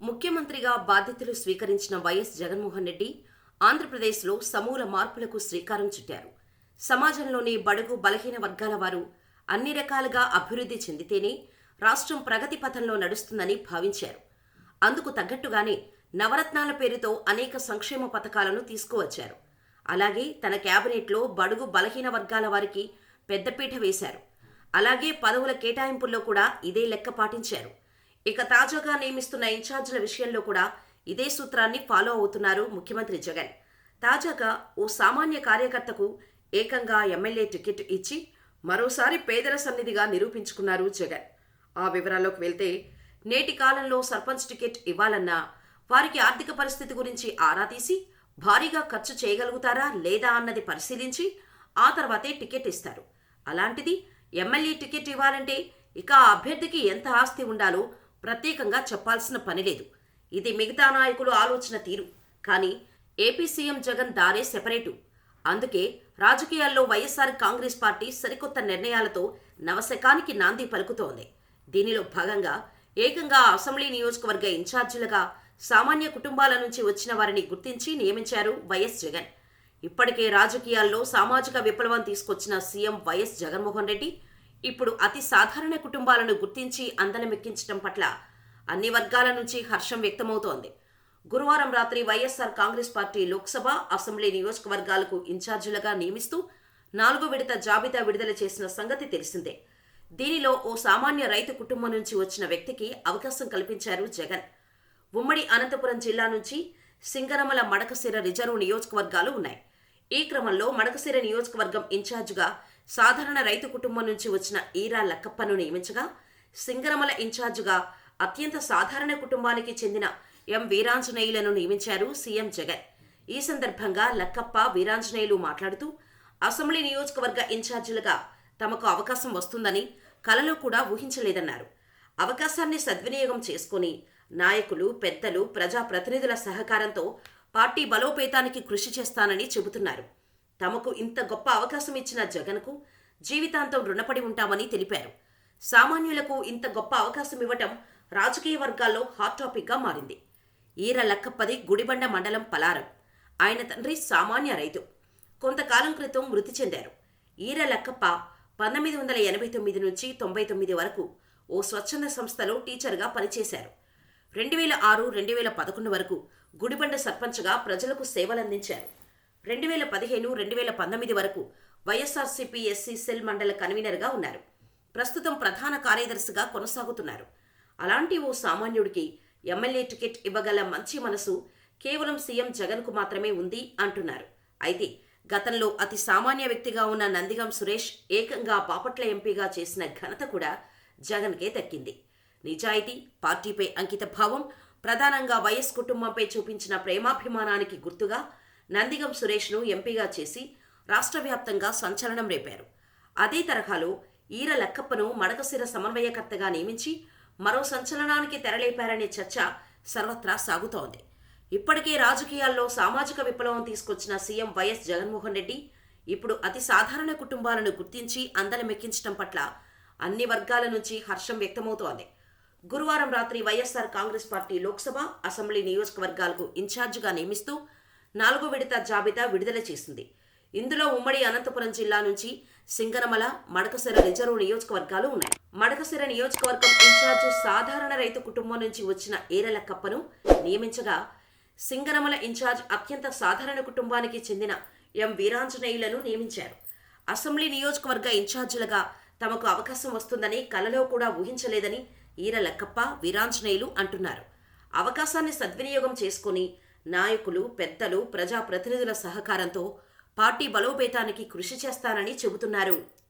ముఖ్యమంత్రిగా బాధ్యతలు స్వీకరించిన వైఎస్ జగన్మోహన్ రెడ్డి ఆంధ్రప్రదేశ్లో సమూల మార్పులకు శ్రీకారం చుట్టారు. సమాజంలోని బడుగు బలహీన వర్గాల వారు అన్ని రకాలుగా అభివృద్ధి చెందితేనే రాష్ట్రం ప్రగతి పథంలో నడుస్తుందని భావించారు. అందుకు తగ్గట్టుగానే నవరత్నాల పేరుతో అనేక సంక్షేమ పథకాలను తీసుకువచ్చారు. అలాగే తన క్యాబినెట్లో బడుగు బలహీన వర్గాల వారికి పెద్దపీట వేశారు. అలాగే పదవుల కేటాయింపుల్లో కూడా ఇదే లెక్క పాటించారు. ఇక తాజాగా నియమిస్తున్న ఇన్ఛార్జీల విషయంలో కూడా ఇదే సూత్రాన్ని ఫాలో అవుతున్నారు ముఖ్యమంత్రి జగన్. తాజాగా ఓ సామాన్య కార్యకర్తకు ఏకంగా ఎమ్మెల్యే టికెట్ ఇచ్చి మరోసారి పేదల సన్నిధిగా నిరూపించుకున్నారు జగన్. ఆ వివరాల్లోకి వెళ్తే నేటి కాలంలో సర్పంచ్ టికెట్ ఇవ్వాలన్నా వారికి ఆర్థిక పరిస్థితి గురించి ఆరా తీసి భారీగా ఖర్చు చేయగలుగుతారా లేదా అన్నది పరిశీలించి ఆ తర్వాతే టికెట్ ఇస్తారు. అలాంటిది ఎమ్మెల్యే టికెట్ ఇవ్వాలంటే ఇక ఆ అభ్యర్థికి ఎంత ఆస్తి ఉండాలో ప్రత్యేకంగా చెప్పాల్సిన పని లేదు. ఇది మిగతా నాయకులు ఆలోచన తీరు. కానీ ఏపీ సీఎం జగన్ దారే సెపరేటు. అందుకే రాజకీయాల్లో వైఎస్ఆర్ కాంగ్రెస్ పార్టీ సరికొత్త నిర్ణయాలతో నవశకానికి నాంది పలుకుతోంది. దీనిలో భాగంగా ఏకంగా అసెంబ్లీ నియోజకవర్గ ఇన్ఛార్జీలుగా సామాన్య కుటుంబాల నుంచి వచ్చిన వారిని గుర్తించి నియమించారు వైఎస్ జగన్. ఇప్పటికే రాజకీయాల్లో సామాజిక విప్లవం తీసుకొచ్చిన సీఎం వైఎస్ జగన్మోహన్ రెడ్డి ఇప్పుడు అతి సాధారణ కుటుంబాలను గుర్తించి అందలమెక్కించడం పట్ల అన్ని వర్గాల నుంచి హర్షం వ్యక్తమవుతోంది. గురువారం రాత్రి వైఎస్ఆర్ కాంగ్రెస్ పార్టీ లోక్సభ అసెంబ్లీ నియోజకవర్గాలకు ఇన్ఛార్జీలుగా నియమిస్తూ నాలుగో విడత జాబితా విడుదల చేసిన సంగతి తెలిసిందే. దీనిలో ఓ సామాన్య రైతు కుటుంబం నుంచి వచ్చిన వ్యక్తికి అవకాశం కల్పించారు జగన్. ఉమ్మడి అనంతపురం జిల్లా నుంచి సింగరమల మడకశిర రిజర్వ్ నియోజకవర్గాలు ఉన్నాయి. ఈ క్రమంలో మడకశిర నియోజకవర్గం ఇన్ఛార్జిగా సాధారణ రైతు కుటుంబం నుంచి వచ్చిన ఈరా లక్కప్పను నియమించగా సింగరమల ఇన్ఛార్జిగా అత్యంత సాధారణ కుటుంబానికి చెందిన ఎం వీరాంజనేయులను నియమించారు సీఎం జగన్. ఈ సందర్భంగా లక్కప్ప వీరాంజనేయులు మాట్లాడుతూ అసెంబ్లీ నియోజకవర్గ ఇన్ఛార్జీలుగా తమకు అవకాశం వస్తుందని కలలో కూడా ఊహించలేదన్నారు. అవకాశాన్ని సద్వినియోగం చేసుకుని నాయకులు పెద్దలు ప్రజాప్రతినిధుల సహకారంతో పార్టీ బలోపేతానికి కృషి చేస్తానని చెబుతున్నారు. తమకు ఇంత గొప్ప అవకాశం ఇచ్చిన జగన్కు జీవితాంతం రుణపడి ఉంటామని తెలిపారు. సామాన్యులకు ఇంత గొప్ప అవకాశం ఇవ్వటం రాజకీయ వర్గాల్లో హాట్ టాపిక్గా మారింది. ఈర లక్కప్పది గుడిబండ మండలం పలారం. ఆయన తండ్రి సామాన్య రైతు. కొంతకాలం క్రితం మృతి చెందారు. ఈర లక్కప్ప పంతొమ్మిది వందల ఎనభై తొమ్మిది నుంచి తొంభై తొమ్మిది వరకు ఓ స్వచ్ఛంద సంస్థలో టీచర్గా పనిచేశారు. రెండు వేల ఆరు రెండు వేల పదకొండు వరకు గుడిబండ సర్పంచ్గా ప్రజలకు సేవలందించారు. రెండు వేల పదిహేను రెండు వేల పంతొమ్మిది వరకు వైఎస్ఆర్సీపీ ఎస్సీ సెల్ మండల కన్వీనర్గా ఉన్నారు. ప్రస్తుతం ప్రధాన కార్యదర్శిగా కొనసాగుతున్నారు. అలాంటి ఓ సామాన్యుడికి ఎమ్మెల్యే టికెట్ ఇవ్వగల మంచి మనసు కేవలం సీఎం జగన్కు మాత్రమే ఉంది అంటున్నారు. అయితే గతంలో అతి సామాన్య వ్యక్తిగా ఉన్న నందిగం సురేష్ ఏకంగా బాపట్ల ఎంపీగా చేసిన ఘనత కూడా జగన్కే దక్కింది. నిజాయితీ పార్టీపై అంకిత భావం ప్రధానంగా వైఎస్ కుటుంబంపై చూపించిన ప్రేమాభిమానానికి గుర్తుగా నందిగం సురేష్ను ఎంపీగా చేసి రాష్ట్ర వ్యాప్తంగా సంచలనం రేపారు. అదే తరహాలో ఈర లక్కప్పను మడకశిర సమన్వయకర్తగా నియమించి మరో సంచలనానికి తెరలేపారనే చర్చ సర్వత్రా సాగుతోంది. ఇప్పటికే రాజకీయాల్లో సామాజిక విప్లవం తీసుకొచ్చిన సీఎం వైఎస్ జగన్మోహన్ రెడ్డి ఇప్పుడు అతి సాధారణ కుటుంబాలను గుర్తించి అందలమెక్కించడం పట్ల అన్ని వర్గాల నుంచి హర్షం వ్యక్తమవుతోంది. గురువారం రాత్రి వైఎస్ఆర్ కాంగ్రెస్ పార్టీ లోక్సభ అసెంబ్లీ నియోజకవర్గాలకు ఇన్ఛార్జిగా నియమిస్తూ నాలుగో విడత జాబితా విడుదల చేసింది. ఇందులో ఉమ్మడి అనంతపురం జిల్లా నుంచి సింగనమల మడకసిర రిజర్వ్ నియోజకవర్గాలు ఉన్నాయి. మడకసిర నియోజకవర్గం ఇన్ఛార్జ్ సాధారణ రైతు కుటుంబం నుంచి వచ్చిన ఏరల కప్పను నియమించగా సింగనమల ఇన్ఛార్జ్ అత్యంత సాధారణ కుటుంబానికి చెందిన ఎం వీరాంజనేయులను నియమించారు. అసెంబ్లీ నియోజకవర్గ ఇన్ఛార్జీలుగా తమకు అవకాశం వస్తుందని కలలో కూడా ఊహించలేదని ఈర లక్కప్ప వీరాంజనేయులు అంటున్నారు. అవకాశాన్ని సద్వినియోగం చేసుకుని నాయకులు పెద్దలు ప్రజాప్రతినిధుల సహకారంతో పార్టీ బలోపేతానికి కృషి చేస్తానని చెబుతున్నారు.